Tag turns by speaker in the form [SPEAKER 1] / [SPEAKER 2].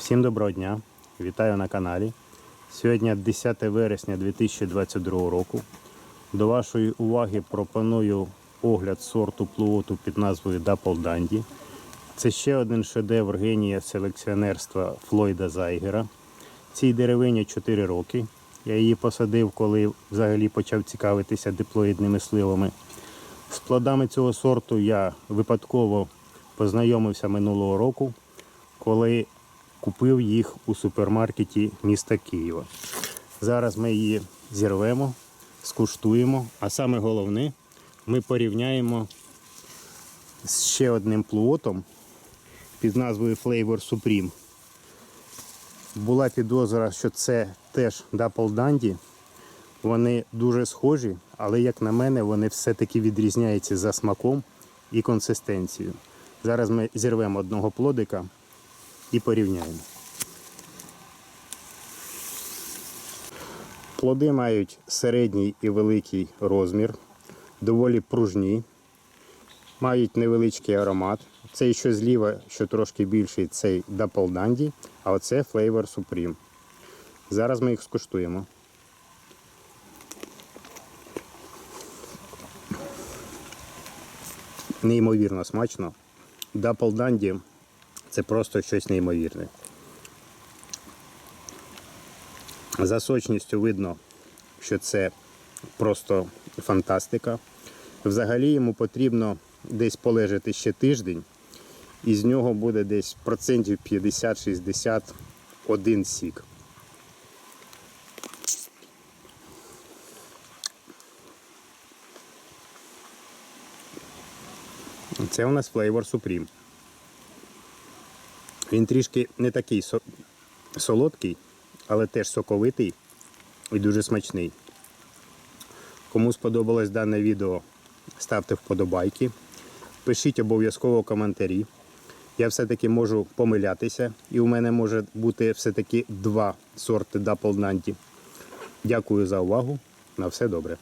[SPEAKER 1] Всім доброго дня! Вітаю на каналі. Сьогодні 10 вересня 2022 року. До вашої уваги пропоную огляд сорту плуоту під назвою Дапл Данді. Це ще один шедевр генія селекціонерства Флойда Зайгера. Цій деревині 4 роки. Я її посадив, коли взагалі почав цікавитися диплоїдними сливами. З плодами цього сорту я випадково познайомився минулого року, коли купив їх у супермаркеті міста Києва. Зараз ми її зірвемо, скуштуємо, а саме головне, ми порівняємо з ще одним плуотом під назвою Flavor Supreme. Була підозра, що це теж Dapple Dandy. Вони дуже схожі, але, як на мене, вони все-таки відрізняються за смаком і консистенцією. Зараз ми зірвемо одного плодика і порівняємо. Плоди мають середній і великий розмір, доволі пружні, мають невеличкий аромат. Цей, що зліва, що трошки більший, цей Dandy, а оце Flavor Supreme. Зараз ми їх скуштуємо. Неймовірно смачно. Dandy це просто щось неймовірне. За сочністю видно, що це просто фантастика. Взагалі йому потрібно десь полежати ще тиждень, і з нього буде десь процентів 50-60 один сік. Це у нас Flavor Supreme. Він трішки не такий со- солодкий, але теж соковитий і дуже смачний. Кому сподобалось дане відео, ставте вподобайки. Пишіть обов'язково коментарі. Я все-таки можу помилятися, і у мене може бути все-таки два сорти Nanti. Дякую за увагу. На все добре.